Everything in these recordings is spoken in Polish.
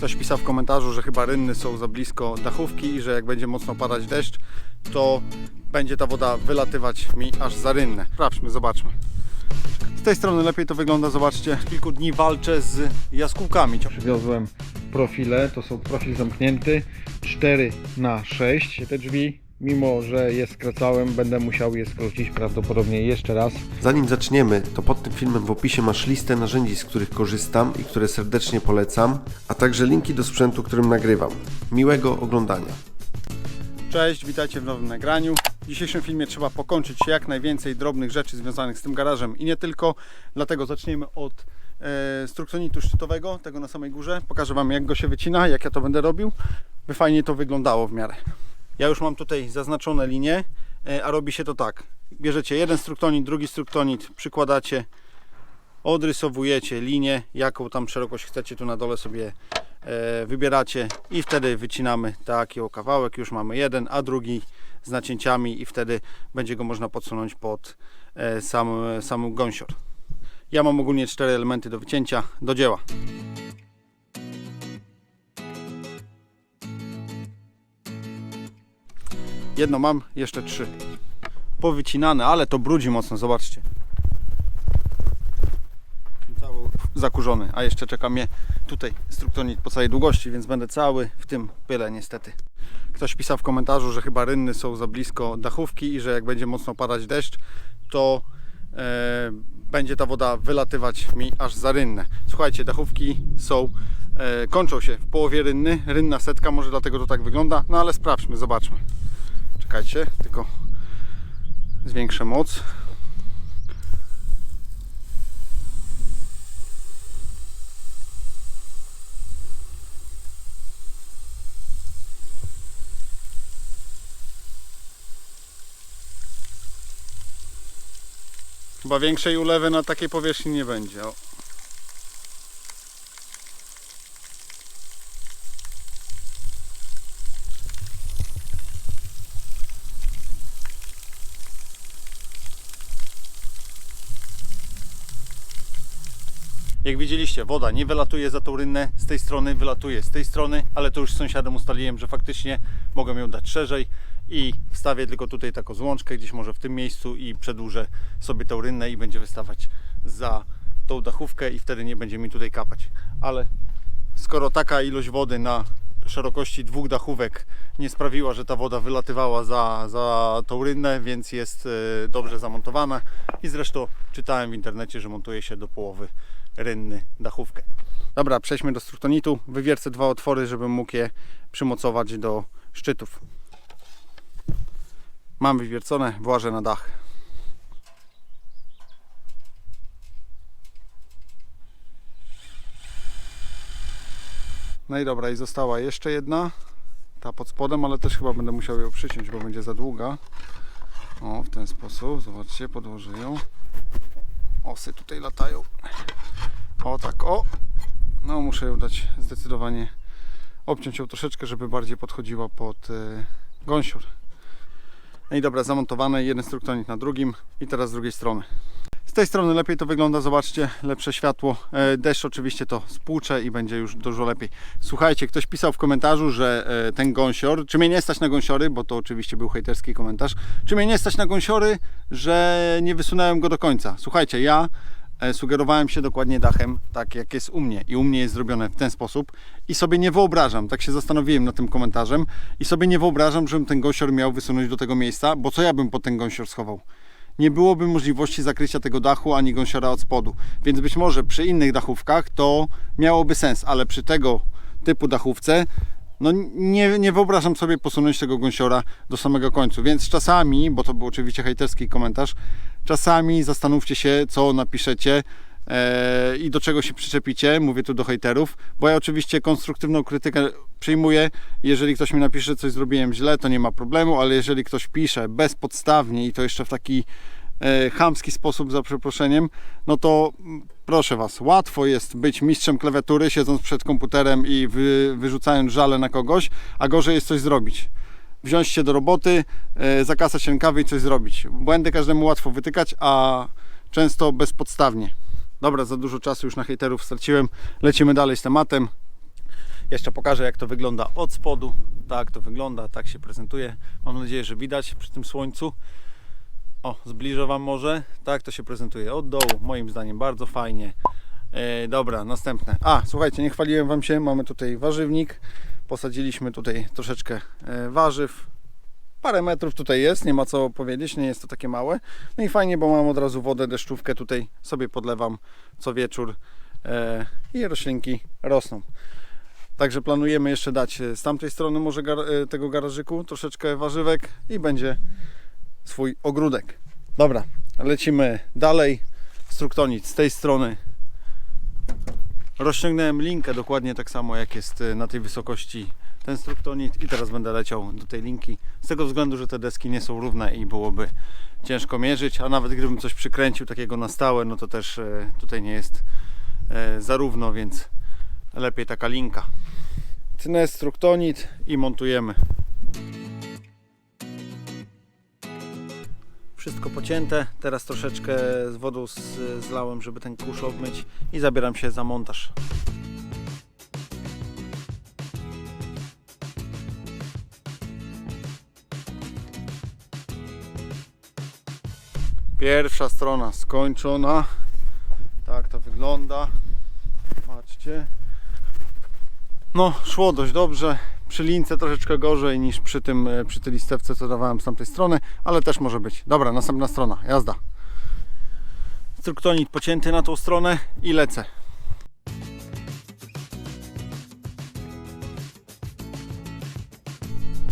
Ktoś pisał w komentarzu, że chyba rynny są za blisko dachówki i że jak będzie mocno padać deszcz, to będzie ta woda wylatywać mi aż za rynnę. Sprawdźmy, zobaczmy. Z tej strony lepiej to wygląda, zobaczcie. Kilku dni walczę z jaskółkami. Przywiozłem profile, to są profil zamknięty 4 na 6 te drzwi. Mimo, że je skracałem, będę musiał je skrócić prawdopodobnie jeszcze raz. Zanim zaczniemy, to pod tym filmem w opisie masz listę narzędzi, z których korzystam i które serdecznie polecam, a także linki do sprzętu, którym nagrywam. Miłego oglądania. Cześć, witajcie w nowym nagraniu. W dzisiejszym filmie trzeba pokończyć jak najwięcej drobnych rzeczy związanych z tym garażem i nie tylko. Dlatego zaczniemy od e, struktonitu szczytowego, tego na samej górze. Pokażę Wam jak go się wycina, jak ja to będę robił, by fajnie to wyglądało w miarę. Ja już mam tutaj zaznaczone linie, e, a robi się to tak. Bierzecie jeden struktonit, drugi struktonit, przykładacie, odrysowujecie linię, jaką tam szerokość chcecie tu na dole sobie e, wybieracie i wtedy wycinamy taki o kawałek, już mamy jeden, a drugi z nacięciami i wtedy będzie go można podsunąć pod e, sam, sam gąsior. Ja mam ogólnie cztery elementy do wycięcia, do dzieła. Jedno mam, jeszcze trzy. Powycinane, ale to brudzi mocno, zobaczcie. Cały zakurzony, a jeszcze czeka mnie tutaj struktonit po całej długości, więc będę cały w tym pyle niestety. Ktoś pisał w komentarzu, że chyba rynny są za blisko dachówki i że jak będzie mocno padać deszcz, to e, będzie ta woda wylatywać mi aż za rynnę. Słuchajcie, dachówki są, e, kończą się w połowie rynny, rynna setka, może dlatego to tak wygląda, no ale sprawdźmy, zobaczmy. Czekajcie, tylko zwiększę moc. Chyba większej ulewy na takiej powierzchni nie będzie. O. widzieliście, woda nie wylatuje za tą rynnę z tej strony, wylatuje z tej strony, ale to już z sąsiadem ustaliłem, że faktycznie mogę ją dać szerzej i wstawię tylko tutaj taką złączkę gdzieś może w tym miejscu i przedłużę sobie tą rynnę i będzie wystawać za tą dachówkę i wtedy nie będzie mi tutaj kapać. Ale skoro taka ilość wody na szerokości dwóch dachówek nie sprawiła, że ta woda wylatywała za, za tą rynnę, więc jest e, dobrze zamontowana i zresztą czytałem w internecie, że montuje się do połowy rynny dachówkę. Dobra, przejdźmy do struktonitu. Wywiercę dwa otwory, żebym mógł je przymocować do szczytów. Mam wywiercone, włażę na dach. No i dobra, i została jeszcze jedna. Ta pod spodem, ale też chyba będę musiał ją przyciąć, bo będzie za długa. O, w ten sposób. Zobaczcie, podłożę ją. Osy tutaj latają. O tak, o. No muszę ją dać zdecydowanie obciąć ją troszeczkę, żeby bardziej podchodziła pod y, gąsior. No i dobra, zamontowane, jeden struktonit na drugim i teraz z drugiej strony. Z tej strony lepiej to wygląda, zobaczcie, lepsze światło. E, Deszcz oczywiście to spłucze i będzie już dużo lepiej. Słuchajcie, ktoś pisał w komentarzu, że e, ten gąsior, czy mnie nie stać na gąsiory, bo to oczywiście był hejterski komentarz, czy mnie nie stać na gąsiory, że nie wysunąłem go do końca. Słuchajcie, ja sugerowałem się dokładnie dachem, tak jak jest u mnie i u mnie jest zrobione w ten sposób i sobie nie wyobrażam, tak się zastanowiłem nad tym komentarzem i sobie nie wyobrażam, żebym ten gąsior miał wysunąć do tego miejsca, bo co ja bym pod ten gąsior schował? nie byłoby możliwości zakrycia tego dachu ani gąsiora od spodu. Więc być może przy innych dachówkach to miałoby sens, ale przy tego typu dachówce no nie, nie wyobrażam sobie posunąć tego gąsiora do samego końca. Więc czasami, bo to był oczywiście hejterski komentarz, czasami zastanówcie się, co napiszecie e, i do czego się przyczepicie. Mówię tu do hejterów, bo ja oczywiście konstruktywną krytykę przyjmuję. Jeżeli ktoś mi napisze, coś zrobiłem źle, to nie ma problemu, ale jeżeli ktoś pisze bezpodstawnie i to jeszcze w taki e, chamski sposób, za przeproszeniem, no to mm, proszę Was, łatwo jest być mistrzem klawiatury, siedząc przed komputerem i wy, wyrzucając żale na kogoś, a gorzej jest coś zrobić. Wziąć się do roboty, e, zakasać rękawy i coś zrobić. Błędy każdemu łatwo wytykać, a często bezpodstawnie. Dobra, za dużo czasu już na hejterów straciłem. Lecimy dalej z tematem. Jeszcze pokażę jak to wygląda od spodu. Tak to wygląda, tak się prezentuje. Mam nadzieję, że widać przy tym słońcu. O, zbliżę Wam może. Tak to się prezentuje od dołu. Moim zdaniem bardzo fajnie. E, dobra, następne. A, słuchajcie, nie chwaliłem Wam się. Mamy tutaj warzywnik. Posadziliśmy tutaj troszeczkę e, warzyw. Parę metrów tutaj jest, nie ma co powiedzieć, nie jest to takie małe. No i fajnie, bo mam od razu wodę, deszczówkę tutaj sobie podlewam co wieczór e, i roślinki rosną. Także planujemy jeszcze dać e, z tamtej strony może gar, tego garażyku troszeczkę warzywek i będzie swój ogródek. Dobra, lecimy dalej. Struktonit z tej strony. Rozciągnąłem linkę dokładnie tak samo jak jest e, na tej wysokości ten struktonit i teraz będę leciał do tej linki z tego względu, że te deski nie są równe i byłoby ciężko mierzyć, a nawet gdybym coś przykręcił takiego na stałe, no to też e, tutaj nie jest e, zarówno, więc lepiej taka linka. Tnę struktonit i montujemy. Wszystko pocięte, teraz troszeczkę z wodą zlałem, żeby ten kurz obmyć i zabieram się za montaż. Pierwsza strona skończona. Tak to wygląda. Patrzcie. No, szło dość dobrze. Przy lince troszeczkę gorzej niż przy tym e, przy tej listewce, co dawałem z tamtej strony, ale też może być. Dobra, następna strona. Jazda. Struktonit pocięty na tą stronę i lecę.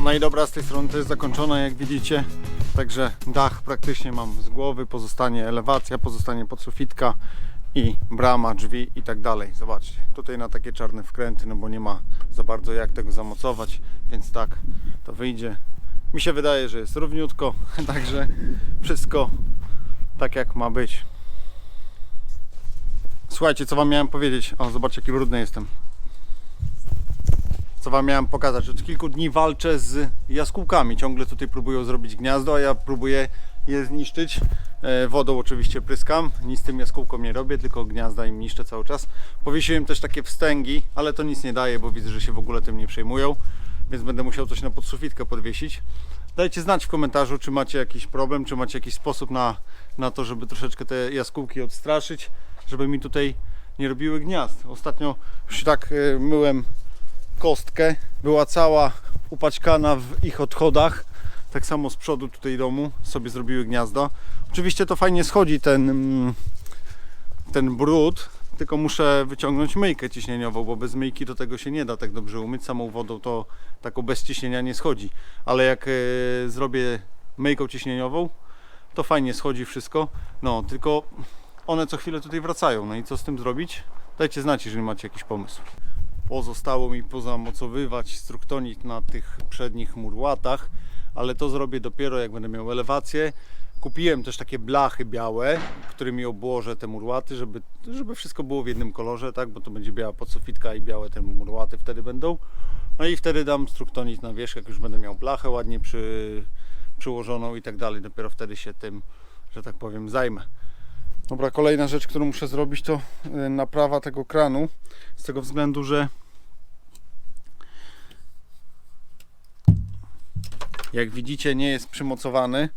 No i dobra, z tej strony to jest zakończone, jak widzicie. Także dach praktycznie mam z głowy, pozostanie elewacja, pozostanie podsufitka i brama, drzwi i tak dalej. Zobaczcie, tutaj na takie czarne wkręty, no bo nie ma za bardzo jak tego zamocować, więc tak to wyjdzie. Mi się wydaje, że jest równiutko, także wszystko tak jak ma być. Słuchajcie, co Wam miałem powiedzieć? O, zobaczcie, jaki brudny jestem. Co Wam miałem pokazać? Od kilku dni walczę z jaskółkami. Ciągle tutaj próbują zrobić gniazdo, a ja próbuję je zniszczyć. E, Wodą oczywiście pryskam, nic z tym jaskółkom nie robię, tylko gniazda im niszczę cały czas. Powiesiłem też takie wstęgi, ale to nic nie daje, bo widzę, że się w ogóle tym nie przejmują, więc będę musiał coś na podsufitkę podwiesić. Dajcie znać w komentarzu, czy macie jakiś problem, czy macie jakiś sposób na, na to, żeby troszeczkę te jaskółki odstraszyć, żeby mi tutaj nie robiły gniazd. Ostatnio już tak e, myłem kostkę, była cała upaćkana w ich odchodach. Tak samo z przodu tutaj domu sobie zrobiły gniazdo. Oczywiście to fajnie schodzi ten, mm, ten brud, tylko muszę wyciągnąć myjkę ciśnieniową, bo bez myjki do tego się nie da tak dobrze umyć. Samą wodą to taką bez ciśnienia nie schodzi. Ale jak e, zrobię myjką ciśnieniową, to fajnie schodzi wszystko. No, tylko one co chwilę tutaj wracają. No i co z tym zrobić? Dajcie znać, jeżeli macie jakiś pomysł. Pozostało mi pozamocowywać struktonit na tych przednich murłatach, ale to zrobię dopiero jak będę miał elewację. Kupiłem też takie blachy białe, którymi obłożę te murłaty, żeby, żeby wszystko było w jednym kolorze, tak? bo to będzie biała podsufitka i białe te murłaty wtedy będą. No i wtedy dam struktonit na wierzch, jak już będę miał blachę ładnie przy, przyłożoną i tak dalej. Dopiero wtedy się tym, że tak powiem, zajmę. Dobra, kolejna rzecz, którą muszę zrobić to y, naprawa tego kranu. Z tego względu, że jak widzicie nie jest przymocowany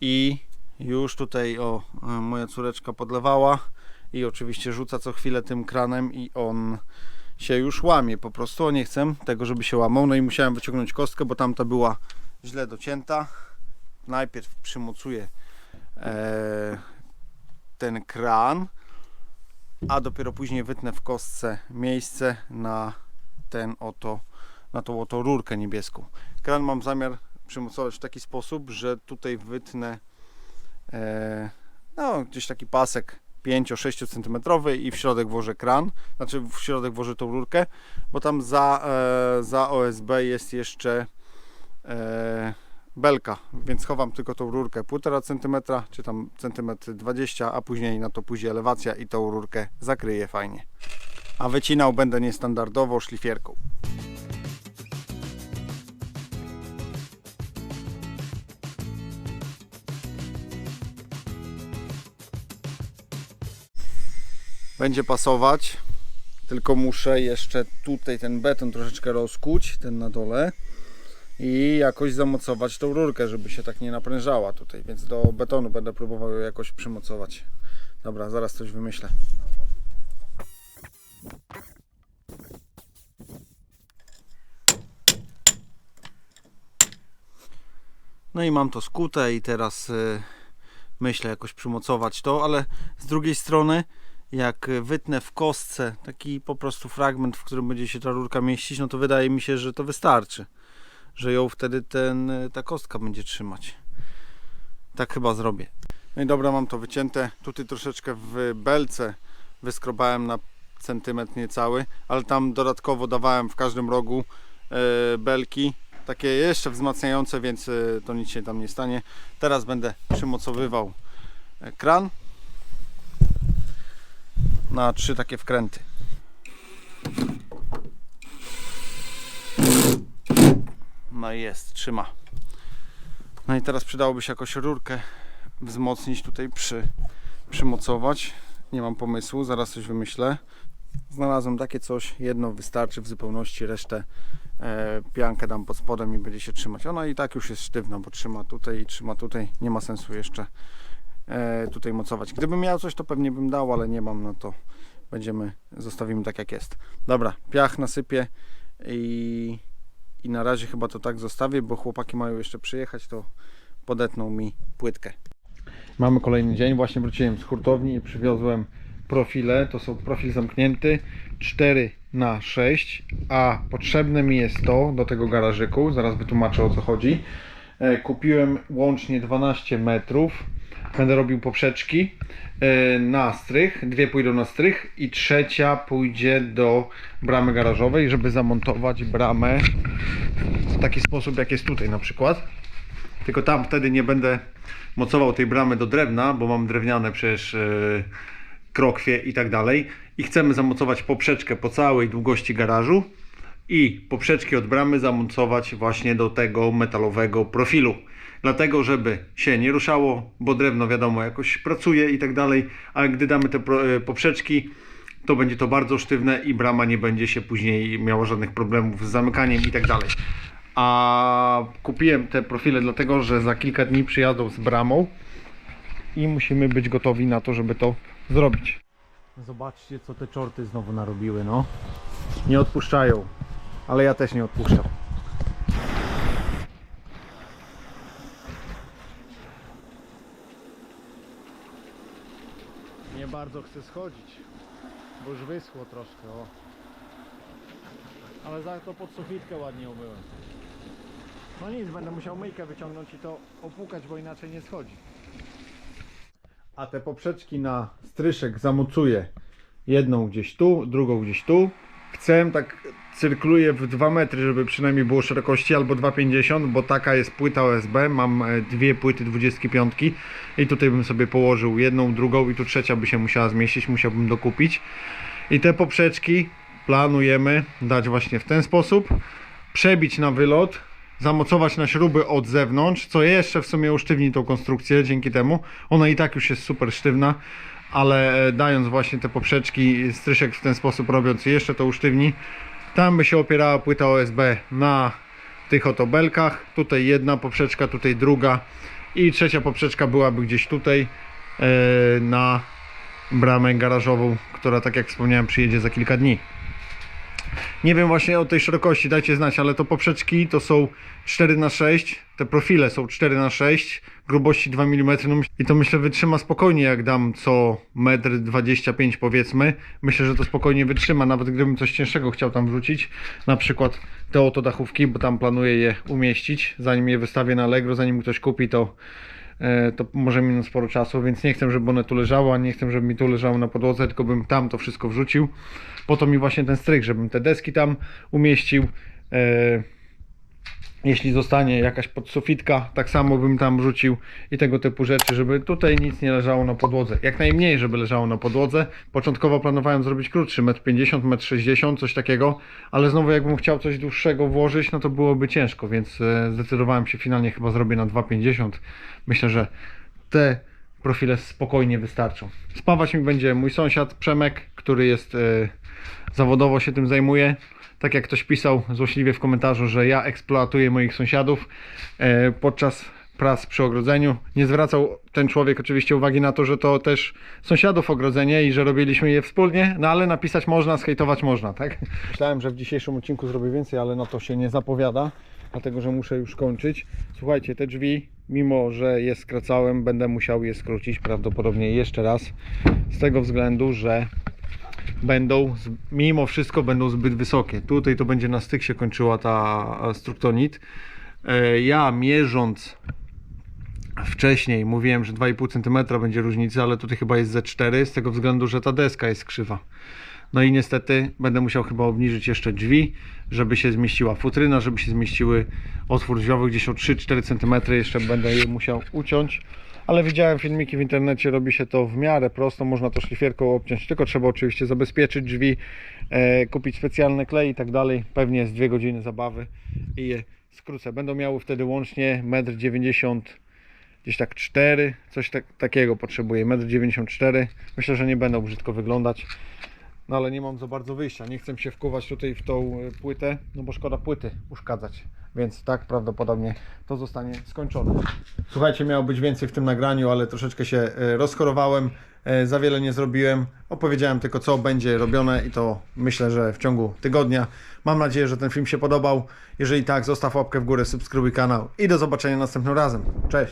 i już tutaj o moja córeczka podlewała i oczywiście rzuca co chwilę tym kranem i on się już łamie po prostu, nie chcę tego, żeby się łamał. No i musiałem wyciągnąć kostkę, bo tamta była źle docięta. Najpierw przymocuję e, ten kran, a dopiero później wytnę w kostce miejsce na ten oto, na tą oto rurkę niebieską. Kran mam zamiar przymocować w taki sposób, że tutaj wytnę e, no, gdzieś taki pasek 5-6 cm i w środek włożę kran, znaczy w środek włożę tą rurkę, bo tam za, e, za OSB jest jeszcze e, belka, więc chowam tylko tą rurkę 1,5 cm, czy tam centymetr 20, a później na to później elewacja i tą rurkę zakryję fajnie. A wycinał będę niestandardowo szlifierką. Będzie pasować. tylko muszę jeszcze tutaj ten beton troszeczkę rozkuć, ten na dole i jakoś zamocować tą rurkę, żeby się tak nie naprężała tutaj, więc do betonu będę próbował ją jakoś przymocować. Dobra, zaraz coś wymyślę. No i mam to skute i teraz y, myślę jakoś przymocować to, ale z drugiej strony jak wytnę w kostce taki po prostu fragment, w którym będzie się ta rurka mieścić, no to wydaje mi się, że to wystarczy. Że ją wtedy ten, y, ta kostka będzie trzymać. Tak chyba zrobię. No i dobra, mam to wycięte. Tutaj troszeczkę w belce wyskrobałem na centymetr niecały, ale tam dodatkowo dawałem w każdym rogu e, belki, takie jeszcze wzmacniające, więc e, to nic się tam nie stanie. Teraz będę przymocowywał e, kran na trzy takie wkręty. No i jest, trzyma. No i teraz przydałoby się jakoś rurkę wzmocnić tutaj przy, przymocować. Nie mam pomysłu, zaraz coś wymyślę. Znalazłem takie coś, jedno wystarczy w zupełności, resztę e, piankę dam pod spodem i będzie się trzymać. Ona i tak już jest sztywna, bo trzyma tutaj i trzyma tutaj. Nie ma sensu jeszcze tutaj mocować. Gdybym miał coś, to pewnie bym dał, ale nie mam, no to będziemy, zostawimy tak jak jest. Dobra, piach nasypię i, i na razie chyba to tak zostawię, bo chłopaki mają jeszcze przyjechać, to podetną mi płytkę. Mamy kolejny dzień, właśnie wróciłem z hurtowni i przywiozłem profile, to są profil zamknięty 4 na 6 a potrzebne mi jest to do tego garażyku, zaraz wytłumaczę o co chodzi. E, Kupiłem łącznie 12 metrów, będę robił poprzeczki e, na strych, dwie pójdą na strych i trzecia pójdzie do bramy garażowej, żeby zamontować bramę w taki sposób jak jest tutaj na przykład. Tylko tam wtedy nie będę mocował tej bramy do drewna, bo mam drewniane przecież yy, krokwie i tak dalej. I chcemy zamocować poprzeczkę po całej długości garażu i poprzeczki od bramy zamocować właśnie do tego metalowego profilu. Dlatego, żeby się nie ruszało, bo drewno wiadomo jakoś pracuje i tak dalej, a gdy damy te yy, poprzeczki, to będzie to bardzo sztywne i brama nie będzie się później miała żadnych problemów z zamykaniem i tak dalej. A kupiłem te profile dlatego, że za kilka dni przyjadą z bramą i musimy być gotowi na to, żeby to zrobić. Zobaczcie, co te czorty znowu narobiły, no. Nie odpuszczają, ale ja też nie odpuszczam. Bardzo chcę schodzić, bo już wyschło troszkę, o. Ale za to pod sufitkę ładnie umyłem. No nic, będę musiał myjkę wyciągnąć i to opłukać, bo inaczej nie schodzi. A te poprzeczki na stryszek zamocuję jedną gdzieś tu, drugą gdzieś tu. Chcę tak cyrkluję w 2 metry, żeby przynajmniej było szerokości albo 2,50, bo taka jest płyta OSB. Mam e, dwie płyty 25 i tutaj bym sobie położył jedną, drugą i tu trzecia by się musiała zmieścić, musiałbym dokupić. I te poprzeczki planujemy dać właśnie w ten sposób. Przebić na wylot, zamocować na śruby od zewnątrz, co jeszcze w sumie usztywni tą konstrukcję dzięki temu. Ona i tak już jest super sztywna, ale e, dając właśnie te poprzeczki, stryszek w ten sposób robiąc jeszcze to usztywni, tam by się opierała płyta OSB na tych oto belkach. Tutaj jedna poprzeczka, tutaj druga i trzecia poprzeczka byłaby gdzieś tutaj e, na bramę garażową, która tak jak wspomniałem przyjedzie za kilka dni. Nie wiem właśnie o tej szerokości, dajcie znać, ale to poprzeczki to są 4 na 6 te profile są 4 na 6 grubości 2 mm no i to myślę wytrzyma spokojnie jak dam co 1,25 m powiedzmy. Myślę, że to spokojnie wytrzyma, nawet gdybym coś cięższego chciał tam wrzucić, na przykład te oto dachówki, bo tam planuję je umieścić, zanim je wystawię na Allegro, zanim ktoś kupi to to może minąć sporo czasu, więc nie chcę, żeby one tu leżały, a nie chcę, żeby mi tu leżało na podłodze, tylko bym tam to wszystko wrzucił. Po to mi właśnie ten strych, żebym te deski tam umieścił. Jeśli zostanie jakaś podsufitka, tak samo bym tam wrzucił i tego typu rzeczy, żeby tutaj nic nie leżało na podłodze. Jak najmniej, żeby leżało na podłodze. Początkowo planowałem zrobić krótszy, 1,50 m, 1,60 m, coś takiego, ale znowu jakbym chciał coś dłuższego włożyć, no to byłoby ciężko, więc e, zdecydowałem się finalnie chyba zrobię na 2,50. Myślę, że te profile spokojnie wystarczą. Spawać mi będzie mój sąsiad Przemek, który jest e, zawodowo się tym zajmuję. Tak jak ktoś pisał złośliwie w komentarzu, że ja eksploatuję moich sąsiadów e, podczas prac przy ogrodzeniu. Nie zwracał ten człowiek oczywiście uwagi na to, że to też sąsiadów ogrodzenie i że robiliśmy je wspólnie, no ale napisać można, skejtować można, tak? Myślałem, że w dzisiejszym odcinku zrobię więcej, ale na to się nie zapowiada, dlatego że muszę już kończyć. Słuchajcie, te drzwi, mimo że je skracałem, będę musiał je skrócić prawdopodobnie jeszcze raz, z tego względu, że będą, mimo wszystko będą zbyt wysokie. Tutaj to będzie na styk się kończyła ta struktonit. E, Ja mierząc wcześniej mówiłem, że 2,5 cm będzie różnica, ale tutaj chyba jest ze 4 z tego względu, że ta deska jest krzywa. No i niestety będę musiał chyba obniżyć jeszcze drzwi, żeby się zmieściła futryna, żeby się zmieściły otwór drzwiowy gdzieś o 3-4 cm. Jeszcze będę je musiał uciąć. Ale widziałem filmiki w internecie, robi się to w miarę prosto, można to szlifierką obciąć, tylko trzeba oczywiście zabezpieczyć drzwi, e, kupić specjalne klej i tak dalej. Pewnie jest 2 godziny zabawy i je skrócę. Będą miały wtedy łącznie 1,90 m gdzieś tak 4, coś tak, takiego potrzebuję, 1,94 m. Myślę, że nie będą brzydko wyglądać. No ale nie mam za bardzo wyjścia. Nie chcę się wkuwać tutaj w tą y, płytę, no bo szkoda płyty uszkadzać. Więc tak prawdopodobnie to zostanie skończone. Słuchajcie, miało być więcej w tym nagraniu, ale troszeczkę się y, rozchorowałem. y, Za wiele nie zrobiłem. Opowiedziałem tylko, co będzie robione i to myślę, że w ciągu tygodnia. Mam nadzieję, że ten film się podobał. Jeżeli tak, zostaw łapkę w górę, subskrybuj kanał i do zobaczenia następnym razem. Cześć!